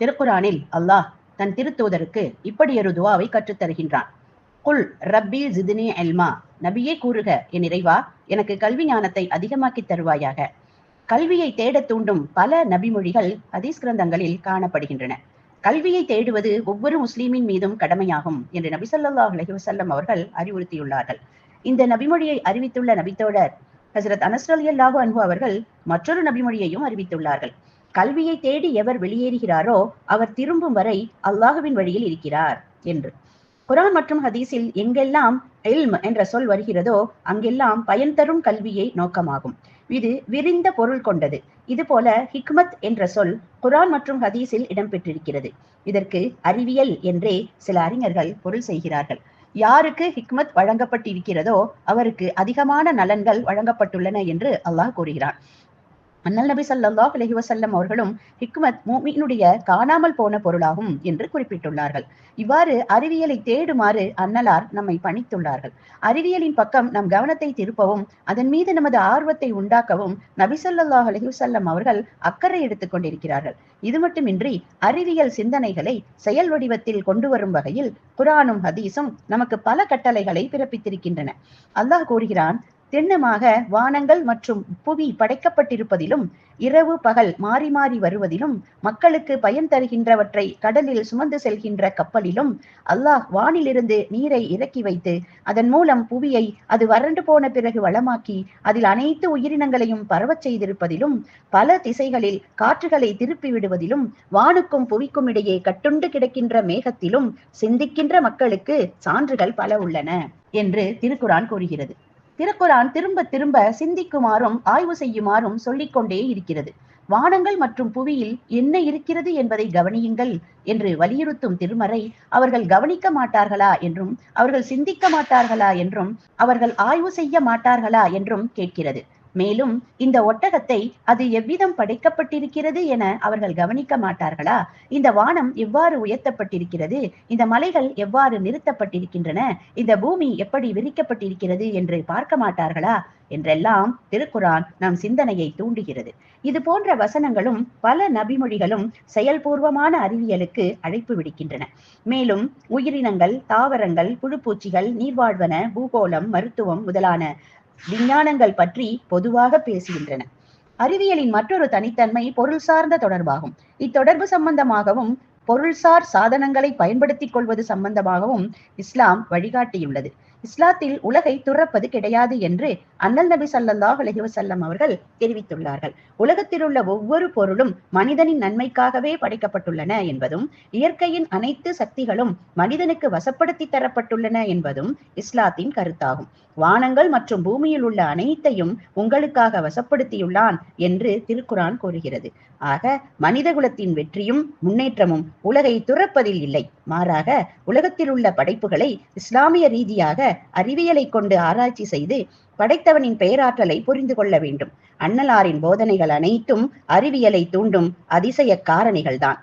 திருக்குரானில் அல்லாஹ் தன் திருத்தூதருக்கு இப்படியொரு துவாவை கற்றுத்தருகின்றான். குல் ரப்பி ஜிதினி எல்மா நபியே கூறுக என் இறைவா எனக்கு கல்வி ஞானத்தை அதிகமாக்கி தருவாயாக. கல்வியை தேட தூண்டும் பல நபிமொழிகள் ஹதீஸ் கிரந்தங்களில் காணப்படுகின்றன. கல்வியை தேடுவது ஒவ்வொரு முஸ்லீமின் மீதும் கடமையாகும் என்று நபி சொல்லாஹ் அலஹி வசல்லம் அவர்கள் அறிவுறுத்தியுள்ளார்கள். இந்த நபிமொழியை அறிவித்துள்ள நபித்தோழர் ஹசரத் அனஸ்ரலி அல்லாஹு அன்பு அவர்கள் மற்றொரு நபிமொழியையும் அறிவித்துள்ளார்கள். கல்வியை தேடி எவர் வெளியேறுகிறாரோ அவர் திரும்பும் வரை அல்லாஹுவின் வழியில் இருக்கிறார் என்று. குரான் மற்றும் ஹதீஸில் எங்கெல்லாம் இல்ம் என்ற சொல் வருகிறதோ அங்கெல்லாம் பயன் தரும் கல்வியை நோக்கமாகும். இது விரிந்த பொருள் கொண்டது. இது போல ஹிக்மத் என்ற சொல் குரான் மற்றும் ஹதீஸில் இடம்பெற்றிருக்கிறது. இதற்கு அறிவியல் என்றே சில அறிஞர்கள் பொருள் செய்கிறார்கள். யாருக்கு ஹிக்மத் வழங்கப்பட்டிருக்கிறதோ அவருக்கு அதிகமான நலன்கள் வழங்கப்பட்டுள்ளன என்று அல்லாஹ் கூறுகிறான். அண்ணல் நபி சல்லாஹ் அலைஹி அவர்களும் ஹிக்மத் மூமியினுடைய காணாமல் போன பொருளாகும் என்று குறிப்பிட்டுள்ளார்கள். இவ்வாறு அறிவியலை தேடுமாறு அன்னலார் நம்மை பணித்துள்ளார்கள். அறிவியலின் பக்கம் நம் கவனத்தை திருப்பவும் அதன் மீது நமது ஆர்வத்தை உண்டாக்கவும் நபி சொல்லாஹ் அலைஹி வஸல்லம் அவர்கள் அக்கறை எடுத்துக் கொண்டிருக்கிறார்கள். இது மட்டுமின்றி அறிவியல் சிந்தனைகளை செயல் வடிவத்தில் கொண்டு வரும் வகையில் குரானும் ஹதீஸும் நமக்கு பல கட்டளைகளை பிறப்பித்திருக்கின்றன. அல்லாஹ் கூறுகிறான் திண்ணமாக வானங்கள் மற்றும் புவி படைக்கப்பட்டிருப்பதிலும் இரவு பகல் மாறி மாறி வருவதிலும் மக்களுக்கு பயன் தருகின்றவற்றை கடலில் சுமந்து செல்கின்ற கப்பலிலும் அல்லாஹ் வானிலிருந்து நீரை இறக்கி வைத்து அதன் மூலம் புவியை அது வறண்டு போன பிறகு வளமாக்கி அதில் அனைத்து உயிரினங்களையும் பரவச் செய்திருப்பதிலும் பல திசைகளில் காற்றுகளை திருப்பி விடுவதிலும் வானுக்கும் புவிக்கும் இடையே கட்டுண்டு கிடக்கின்ற மேகத்திலும் சிந்திக்கின்ற மக்களுக்கு சான்றுகள் பல உள்ளன என்று திருக்குரான் கூறுகிறது. திருக்குரான் திரும்ப திரும்ப சிந்திக்குமாறும் ஆய்வு செய்யுமாறும் சொல்லிக்கொண்டே இருக்கிறது. வானங்கள் மற்றும் புவியில் என்ன இருக்கிறது என்பதை கவனியுங்கள் என்று வலியுறுத்தும் திருமறை அவர்கள் கவனிக்க மாட்டார்களா? என்றும் அவர்கள் சிந்திக்க மாட்டார்களா? என்றும் அவர்கள் ஆய்வு செய்ய மாட்டார்களா? என்றும் கேட்கிறது. மேலும் இந்த ஒட்டகத்தை அது எவ்விதம் படைக்கப்பட்டிருக்கிறது என அவர்கள் கவனிக்க மாட்டார்களா? இந்த வானம் எவ்வாறு உயர்த்தப்பட்டிருக்கிறது? இந்த மலைகள் எவ்வாறு நிறுத்தப்பட்டிருக்கின்றன? இந்த பூமி எப்படி விரிக்கப்பட்டிருக்கிறது என்று பார்க்க மாட்டார்களா? என்றெல்லாம் திருக்குரான் நம் சிந்தனையை தூண்டுகிறது. இது போன்ற வசனங்களும் பல நபிமொழிகளும் செயல்பூர்வமான அறிவியலுக்கு அழைப்பு விடுக்கின்றன. மேலும் உயிரினங்கள் தாவரங்கள் புழுப்பூச்சிகள் நீர்வாழ்வன பூகோளம் மருத்துவம் முதலான விஞ்ஞானங்கள் பற்றி பொதுவாக பேசுகின்றன. அறிவியலின் மற்றொரு தனித்தன்மை பொருள் சார்ந்த தொடர்பாகும். இத்தொடர்பு சம்பந்தமாகவும் பொருள்சார் சாதனங்களை பயன்படுத்திக் கொள்வது சம்பந்தமாகவும் இஸ்லாம் வழிகாட்டியுள்ளது. இஸ்லாத்தில் உலகை துறப்பது கிடையாது என்று அண்ணல் நபி சல்லாஹ் அலைஹி அவர்கள் தெரிவித்துள்ளார்கள். உலகத்தில் உள்ள ஒவ்வொரு பொருளும் மனிதனின் நன்மைக்காகவே படைக்கப்பட்டுள்ளன என்பதும் இயற்கையின் அனைத்து சக்திகளும் மனிதனுக்கு வசப்படுத்தி தரப்பட்டுள்ளன என்பதும் இஸ்லாத்தின் கருத்தாகும். வானங்கள் மற்றும் பூமியில் உள்ள அனைத்தையும் உங்களுக்காக வசப்படுத்தியுள்ளான் என்று திருக்குரான் கூறுகிறது. ஆக மனிதகுலத்தின் வெற்றியும் முன்னேற்றமும் உலகை துறப்பதில் இல்லை. மாறாக உலகத்தில் உள்ள படைப்புகளை இஸ்லாமிய ரீதியாக அறிவியலை கொண்டு ஆராய்ச்சி செய்து படைத்தவனின் பெயராற்றலை புரிந்து கொள்ள வேண்டும். அன்னலாரின் போதனைகள் அனைத்தும் அறிவியலை தூண்டும் அதிசய காரணிகள்தான்.